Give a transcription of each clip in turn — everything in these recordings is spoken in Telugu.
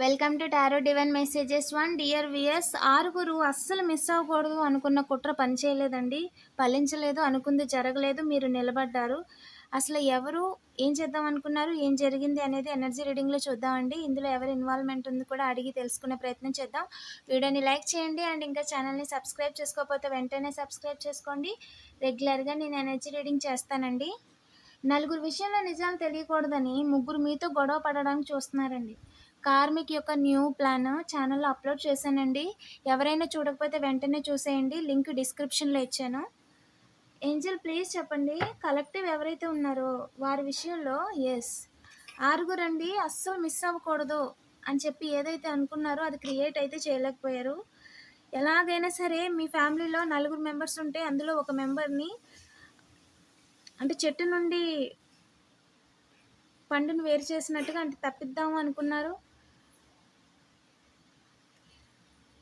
Welcome to tarot divine messages one. Dear viewers ఆరుగురు అస్సలు మిస్ అవ్వకూడదు అనుకున్న కుట్ర పనిచేయలేదండి ఫలించలేదు అనుకుంది జరగలేదు మీరు నిలబడ్డారు. అసలు ఎవరు ఏం చేద్దాం అనుకున్నారు ఏం జరిగింది అనేది ఎనర్జీ రీడింగ్లో చూద్దామండి. ఇందులో ఎవరి ఇన్వాల్వ్మెంట్ ఉంది కూడా అడిగి తెలుసుకునే ప్రయత్నం చేద్దాం. వీడియోని లైక్ చేయండి అండ్ ఇంకా ఛానల్ని సబ్స్క్రైబ్ చేసుకోకపోతే వెంటనే సబ్స్క్రైబ్ చేసుకోండి. రెగ్యులర్గా నేను ఎనర్జీ రీడింగ్ చేస్తానండి. నలుగురు విషయంలో నిజాలు తెలియకూడదని ముగ్గురు మీతో గొడవ పడడానికి చూస్తున్నారండి. కార్మిక్ యొక్క న్యూ ప్లాన్ ఛానల్లో అప్లోడ్ చేశానండి. ఎవరైనా చూడకపోతే వెంటనే చూసేయండి. లింక్ డిస్క్రిప్షన్లో ఇచ్చాను. ఏంజల్ ప్లీజ్ చెప్పండి. కలెక్టివ్ ఎవరైతే ఉన్నారో వారి విషయంలో ఎస్ ఆరుగురండి అస్సలు మిస్ అవ్వకూడదు అని చెప్పి ఏదైతే అనుకున్నారో అది క్రియేట్ అయితే చేయలేకపోయారు. ఎలాగైనా సరే మీ ఫ్యామిలీలో నలుగురు మెంబర్స్ ఉంటే అందులో ఒక మెంబర్ని అంటే చెట్టు నుండి పండును వేరు చేసినట్టుగా అంటే తప్పిద్దాము అనుకున్నారు.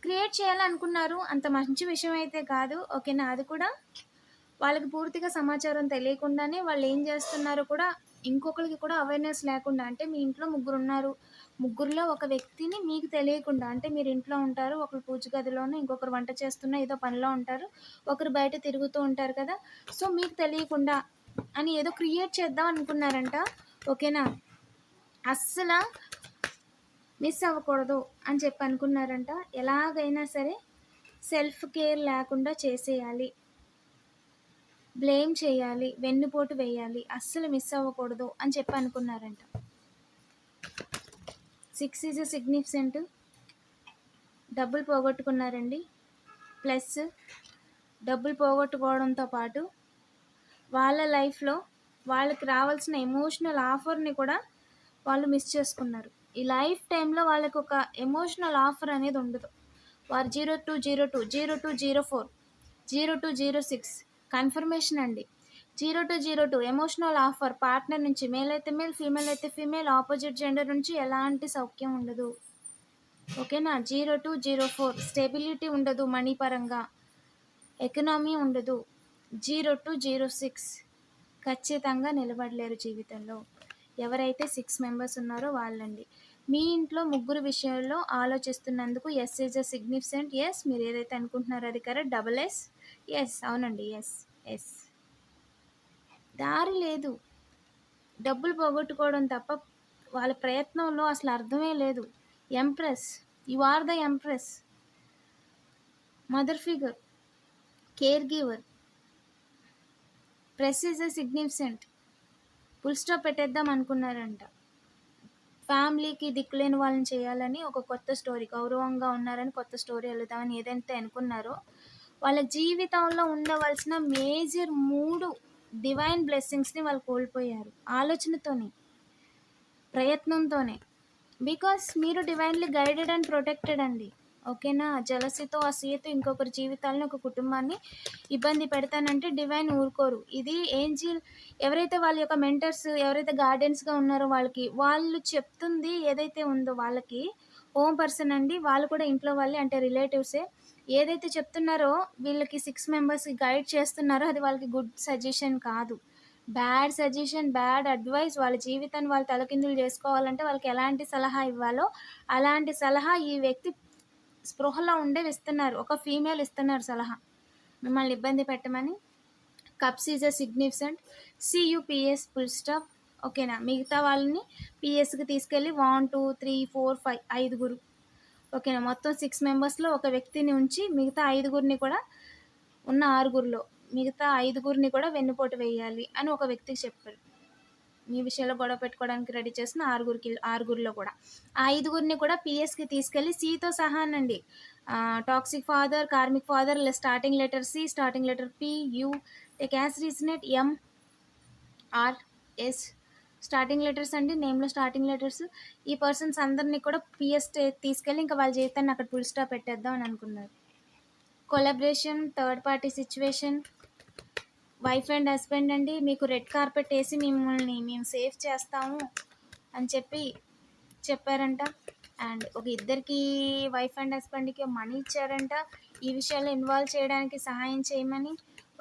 క్రియేట్ చేయాలనుకున్నారు అంత మంచి విషయం అయితే కాదు. ఓకేనా? అది కూడా వాళ్ళకి పూర్తిగా సమాచారం తెలియకుండానే వాళ్ళు ఏం చేస్తున్నారో కూడా ఇంకొకరికి కూడా అవేర్నెస్ లేకుండా అంటే మీ ఇంట్లో ముగ్గురు ఉన్నారు ముగ్గురులో ఒక వ్యక్తిని మీకు తెలియకుండా అంటే మీరు ఇంట్లో ఉంటారు ఒకరు పూజ గదిలోనే ఇంకొకరు వంట చేస్తున్న ఏదో పనిలో ఉంటారు ఒకరు బయట తిరుగుతూ ఉంటారు కదా? సో మీకు తెలియకుండా అని ఏదో క్రియేట్ చేద్దాం అనుకున్నారంట. ఓకేనా? అస్సలు మిస్ అవ్వకూడదు అని చెప్పి అనుకున్నారంట. ఎలాగైనా సరే సెల్ఫ్ కేర్ లేకుండా చేసేయాలి. బ్లేమ్ చేయాలి. వెన్నుపోటు వేయాలి. అస్సలు మిస్ అవ్వకూడదు అని చెప్పి అనుకున్నారంట. Six is significant. డబ్బులు పోగొట్టుకున్నారండి. ప్లస్ డబ్బులు పోగొట్టుకోవడంతో పాటు వాళ్ళ లైఫ్లో వాళ్ళకి రావాల్సిన ఎమోషనల్ ఆఫర్ని కూడా వాళ్ళు మిస్ చేసుకున్నారు. ఈ లైఫ్ టైంలో వాళ్ళకి ఒక ఎమోషనల్ ఆఫర్ అనేది ఉండదు. వారు zero two zero two zero two zero four zero two zero six confirmation అండి. Zero two zero two emotional offer partner నుంచి మేల్ అయితే మేల్ ఫీమేల్ అయితే ఫీమేల్ ఆపోజిట్ జెండర్ నుంచి ఎలాంటి సౌఖ్యం ఉండదు. ఓకేనా? Zero two zero four stability ఉండదు మనీ పరంగా. ఎకనామీ ఉండదు. జీరో టూ జీరో సిక్స్ ఖచ్చితంగా నిలబడలేరు జీవితంలో. ఎవరైతే సిక్స్ మెంబర్స్ ఉన్నారో వాళ్ళండి. మీ ఇంట్లో ముగ్గురు విషయంలో ఆలోచిస్తున్నందుకు S is a significant yes మీరు ఏదైతే అనుకుంటున్నారో అది కరెక్ట్ డబల్ ఎస్ ఎస్ అవునండి ఎస్ ఎస్ దారి లేదు. డబ్బులు పోగొట్టుకోవడం తప్ప వాళ్ళ ప్రయత్నంలో అసలు అర్థమే లేదు. Empress you are the empress mother figure care giver press is a significant full stop పెట్టేద్దాం అనుకున్నారంట. ఫ్యామిలీకి దిక్కులేని వాళ్ళని చేయాలని ఒక కొత్త స్టోరీ గౌరవంగా ఉన్నారని కొత్త స్టోరీ వెళ్దామని ఏదైతే అనుకున్నారో వాళ్ళ జీవితంలో ఉండవలసిన మేజర్ మూడు డివైన్ బ్లెస్సింగ్స్ని వాళ్ళు కోల్పోయారు. ఆలోచనతోనే ప్రయత్నంతోనే. బికాస్ మీరు డివైన్లీ గైడెడ్ అండ్ ప్రొటెక్టెడ్ అండి. ఓకేనా? జలసితో అసూయతో ఇంకొకరి జీవితాలను ఒక కుటుంబాన్ని ఇబ్బంది పెడతానంటే డివైన్ ఊరుకోరు. ఇది ఏంజిల్? ఎవరైతే వాళ్ళ యొక్క మెంటర్స్ ఎవరైతే గార్డెన్స్గా ఉన్నారో వాళ్ళకి వాళ్ళు చెప్తుంది ఏదైతే ఉందో వాళ్ళకి హోమ్ పర్సన్ అండి వాళ్ళు కూడా ఇంట్లో వాళ్ళే అంటే రిలేటివ్సే. ఏదైతే చెప్తున్నారో వీళ్ళకి సిక్స్ మెంబర్స్కి గైడ్ చేస్తున్నారో అది వాళ్ళకి గుడ్ సజెషన్ కాదు. బ్యాడ్ సజెషన్ బ్యాడ్ అడ్వైస్ వాళ్ళ జీవితాన్ని వాళ్ళు తలకిందులు చేసుకోవాలంటే వాళ్ళకి ఎలాంటి సలహా ఇవ్వాలో అలాంటి సలహా ఈ వ్యక్తి స్పృహలో ఉండే ఇస్తున్నారు. ఒక ఫీమేల్ ఇస్తున్నారు సలహా. మిమ్మల్ని ఇబ్బంది పెట్టమని. Cups is a significant C U P S full stop ఓకేనా మిగతా వాళ్ళని పిఎస్కి తీసుకెళ్ళి one two three four five ఐదుగురు. ఓకేనా మొత్తం సిక్స్ మెంబర్స్లో ఒక వ్యక్తిని ఉంచి మిగతా ఐదుగురిని కూడా ఉన్న ఆరుగురిలో మిగతా ఐదుగురిని కూడా వెన్నుపోటు వేయాలి అని ఒక వ్యక్తికి చెప్పారు. మీ విషయంలో గొడవ పెట్టుకోవడానికి రెడీ చేసిన ఆరుగురికి ఆరుగురిలో కూడా. ఆ ఐదుగురిని కూడా పిఎస్కి తీసుకెళ్ళి సితో సహానండి toxic father karmic father starting letter C starting letter P U cast as resonated M R S starting letters అండి నేమ్లో స్టార్టింగ్ లెటర్స్ ఈ పర్సన్స్ అందరినీ కూడా పిఎస్ తీసుకెళ్ళి ఇంకా వాళ్ళ జీవితాన్ని అక్కడ పుల్ స్టాప్ పెట్టేద్దాం అని అనుకున్నారు. Collaboration third party situation wife and husband అండి మీకు రెడ్ కార్పెట్ వేసి మిమ్మల్ని మేము సేఫ్ చేస్తాము అని చెప్పి చెప్పారంట. అండ్ ఒక ఇద్దరికి వైఫ్ అండ్ హస్బెండ్కి మనీ ఇచ్చారంట. ఈ విషయాలు ఇన్వాల్వ్ చేయడానికి సహాయం చేయమని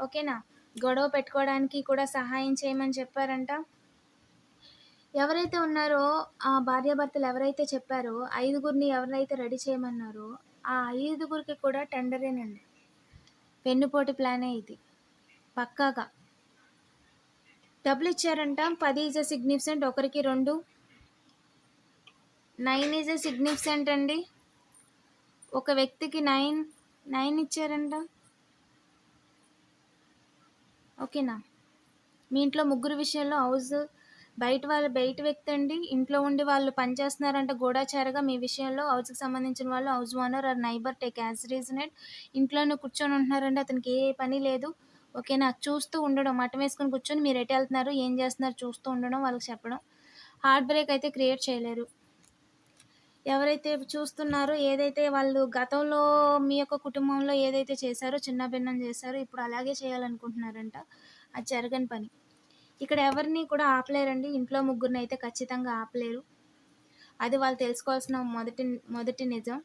ఓకేనా గొడవ పెట్టుకోవడానికి కూడా సహాయం చేయమని చెప్పారంట. ఎవరైతే ఉన్నారో ఆ భార్యాభర్తలు ఎవరైతే చెప్పారో ఐదుగురిని ఎవరైతే రెడీ చేయమన్నారో ఆ ఐదుగురికి కూడా టెండరేనండి వెన్నుపోటు ప్లానే ఇది. పక్కాగా. డబ్బులు ఇచ్చారంట పది ఈజ్ ఎ సిగ్నిఫికెంట్ ఒకరికి రెండు. నైన్ ఈజ్ ఎ సిగ్నిఫికెంట్ అండి. ఒక వ్యక్తికి నైన్ నైన్ ఇచ్చారంట. ఓకేనా? మీ ఇంట్లో ముగ్గురు విషయంలో హౌస్ బయట వాళ్ళు బయట వ్యక్తి అండి. ఇంట్లో ఉండి వాళ్ళు పనిచేస్తున్నారంట గూఢాచారగా. మీ విషయంలో హౌస్కి సంబంధించిన వాళ్ళు house owner or neighbour take as reasoned. ఇంట్లోనే కూర్చొని ఉంటున్నారండి. అతనికి ఏ పని లేదు. ఓకేనా చూస్తూ ఉండడం మటం వేసుకొని కూర్చొని మీరు ఎటు వెళ్తున్నారు ఏం చేస్తున్నారు చూస్తూ ఉండడం వాళ్ళకి చెప్పడం. హార్ట్ బ్రేక్ అయితే క్రియేట్ చేయలేరు. ఎవరైతే చూస్తున్నారో ఏదైతే వాళ్ళు గతంలో మీ యొక్క కుటుంబంలో ఏదైతే చేశారో చిన్న భిన్నం చేశారో ఇప్పుడు అలాగే చేయాలనుకుంటున్నారంట అది జరగని పని. ఇక్కడ ఎవరిని కూడా ఆపలేరండి. ఇంట్లో ముగ్గురిని అయితే ఖచ్చితంగా ఆపలేరు. అది వాళ్ళు తెలుసుకోవాల్సిన మొదటి మొదటి నిజం.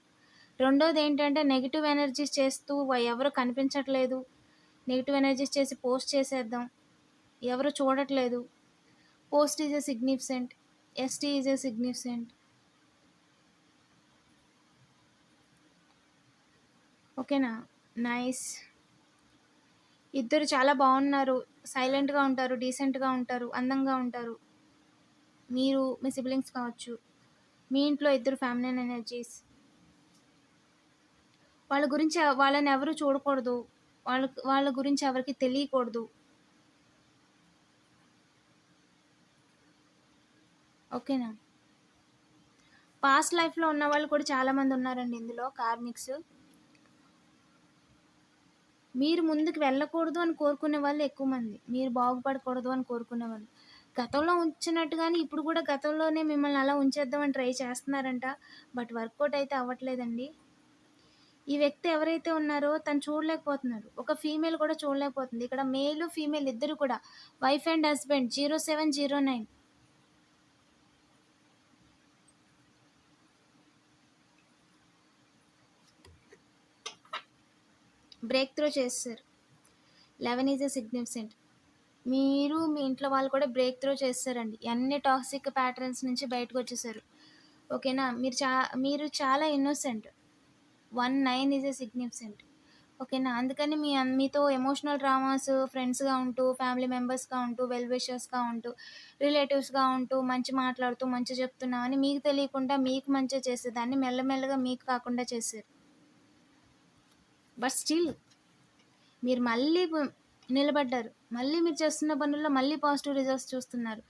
రెండోది ఏంటంటే నెగిటివ్ ఎనర్జీస్ చేస్తూ ఎవరు కనిపించట్లేదు. నెగిటివ్ ఎనర్జీస్ చేసి పోస్ట్ చేసేద్దాం. ఎవరు చూడట్లేదు. Post is a significant S T is a significant ఓకేనా నైస్ ఇద్దరు చాలా బాగున్నారు. సైలెంట్గా ఉంటారు డీసెంట్గా ఉంటారు అందంగా ఉంటారు. మీరు మీ సిబ్లింగ్స్ కావచ్చు. మీ ఇంట్లో ఇద్దరు ఫ్యామిలీ ఎనర్జీస్ వాళ్ళ గురించి వాళ్ళని ఎవరు చూడకూడదు. వాళ్ళ వాళ్ళ గురించి ఎవరికి తెలియకూడదు. ఓకేనా? పాస్ట్ లైఫ్లో ఉన్న వాళ్ళు కూడా చాలామంది ఉన్నారండి ఇందులో కార్మిక్స్. మీరు ముందుకు వెళ్ళకూడదు అని కోరుకునే వాళ్ళు ఎక్కువ మంది. మీరు బాగుపడకూడదు అని కోరుకునే వాళ్ళు. గతంలో ఉంచినట్టుగానే ఇప్పుడు కూడా గతంలోనే మిమ్మల్ని అలా ఉంచేద్దామని ట్రై చేస్తున్నారంట. బట్ వర్కౌట్ అయితే అవ్వట్లేదండి. ఈ వ్యక్తి ఎవరైతే ఉన్నారో తను చూడలేకపోతున్నాడు ఒక ఫీమేల్ కూడా చూడలేకపోతుంది. ఇక్కడ మేలు ఫీమేల్ ఇద్దరు కూడా. Wife and husband zero seven zero nine break through చేస్తారు లెవెన్ ఈజ్ ఎ సిగ్నిఫికెంట్ మీరు మీ ఇంట్లో వాళ్ళు కూడా బ్రేక్ త్రూ చేస్తారండి అన్ని టాక్సిక్ ప్యాటర్న్స్ నుంచి బయటకు వచ్చేసారు ఓకేనా మీరు చా మీరు చాలా innocent one nine is a significant. ఓకేనా? అందుకని మీ మీతో ఎమోషనల్ డ్రామాస్ ఫ్రెండ్స్గా ఉంటూ ఫ్యామిలీ మెంబర్స్గా ఉంటూ వెల్ విషర్స్గా ఉంటూ రిలేటివ్స్గా ఉంటూ మంచి మాట్లాడుతూ మంచి చెప్తున్నామని మీకు తెలియకుండా మీకు మంచి చేసేదాన్ని మెల్లమెల్లగా మీకు కాకుండా చేశారు బట్ స్టిల్ మీరు మళ్ళీ నిలబడ్డారు. మళ్ళీ మీరు చేస్తున్న పనుల్లో మళ్ళీ పాజిటివ్ రిజల్ట్స్ చూస్తున్నారు.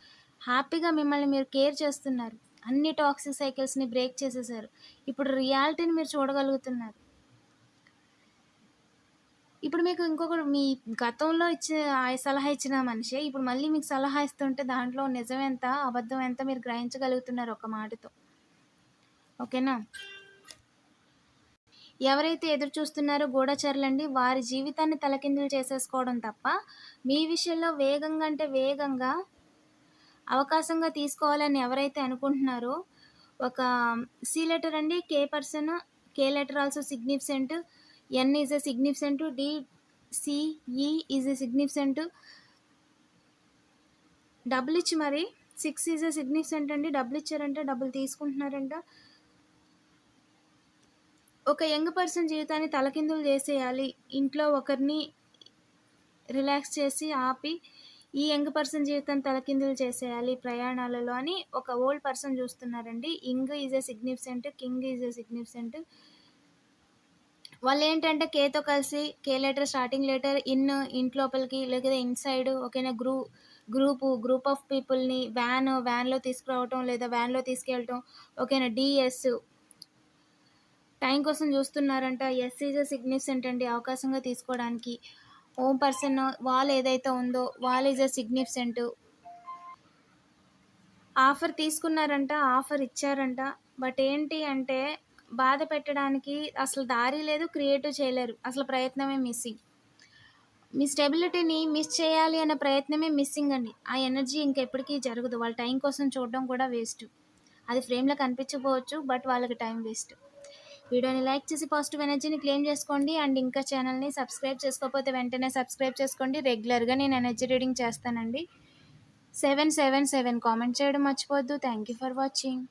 హ్యాపీగా మిమ్మల్ని మీరు కేర్ చేస్తున్నారు. అన్ని టాక్సిక్ సైకిల్స్ని బ్రేక్ చేసేసారు. ఇప్పుడు రియాలిటీని మీరు చూడగలుగుతున్నారు. ఇప్పుడు మీకు ఇంకొకరు మీ గతంలో ఇచ్చిన ఆ సలహా ఇచ్చిన మనిషే ఇప్పుడు మళ్ళీ మీకు సలహా ఇస్తుంటే దాంట్లో నిజం ఎంత అబద్ధం ఎంత మీరు గ్రహించగలుగుతున్నారు ఒక మాటతో. ఓకేనా? ఎవరైతే ఎదురు చూస్తున్నారో గూఢచరులండి వారి జీవితాన్ని తలకిందులు చేసేసుకోవడం తప్ప మీ విషయంలో వేగంగా అంటే వేగంగా అవకాశంగా తీసుకోవాలని ఎవరైతే అనుకుంటున్నారో ఒక సి లెటర్ అండి K person K letter also significant N is a significant D C E is a significant. Double ఇచ్చి మరి. సిక్స్ ఈజ్ ఎ సిగ్నిఫిసెంట్ అండి డబ్బులు ఇచ్చారంటే డబ్బులు తీసుకుంటున్నారంట. ఒక యంగ్ పర్సన్ జీవితాన్ని తలకిందులు చేసేయాలి. ఇంట్లో ఒకరిని రిలాక్స్ చేసి ఆపి ఈ యంగ్ పర్సన్ జీవితాన్ని తలకిందులు చేసేయాలి ప్రయాణాలలో అని ఒక ఓల్డ్ పర్సన్ చూస్తున్నారండి. Ing is a significant king is a significant. వాళ్ళు ఏంటంటే కేతో కలిసి K letter starting letter in ఇంట్లోపలికి లేకపోతే ఇన్సైడ్ ఓకేనా గ్రూ గ్రూపు గ్రూప్ ఆఫ్ పీపుల్ని వ్యాన్ వ్యాన్లో తీసుకురావటం లేదా వ్యాన్లో తీసుకెళ్ళటం ఓకేనా డిఎస్. టైం కోసం చూస్తున్నారంట ఎస్ ఈజ్ సిగ్నిఫికెంట్ అండి అవకాశంగా తీసుకోవడానికి. ఓమ్ పర్సన్ వాల్ ఏదైతే ఉందో wall is a significant offer తీసుకున్నారంట offer ఇచ్చారంట. బట్ ఏంటి అంటే బాధ పెట్టడానికి అసలు దారి లేదు క్రియేటివ్ చేయలేరు. అసలు ప్రయత్నమే మిస్సింగ్ మీ స్టెబిలిటీని మిస్ చేయాలి అనే ప్రయత్నమే మిస్సింగ్ అండి. ఆ ఎనర్జీ ఇంకెప్పటికీ జరగదు. వాళ్ళ టైం కోసం చూడడం కూడా వేస్ట్ అది ఫ్రేమ్లో కనిపించకపోవచ్చు బట్ వాళ్ళకి టైం వేస్ట్ వీడియోని లైక్ చేసి పాజిటివ్ ఎనర్జీని క్లెయిమ్ చేసుకోండి అండ్ ఇంకా ఛానల్ని సబ్స్క్రైబ్ చేసుకోకపోతే వెంటనే సబ్స్క్రైబ్ చేసుకోండి. రెగ్యులర్గా నేను ఎనర్జీ రీడింగ్ చేస్తానండి. సెవెన్ సెవెన్ సెవెన్ కామెంట్ చేయడం మర్చిపోవద్దు. Thank you for watching.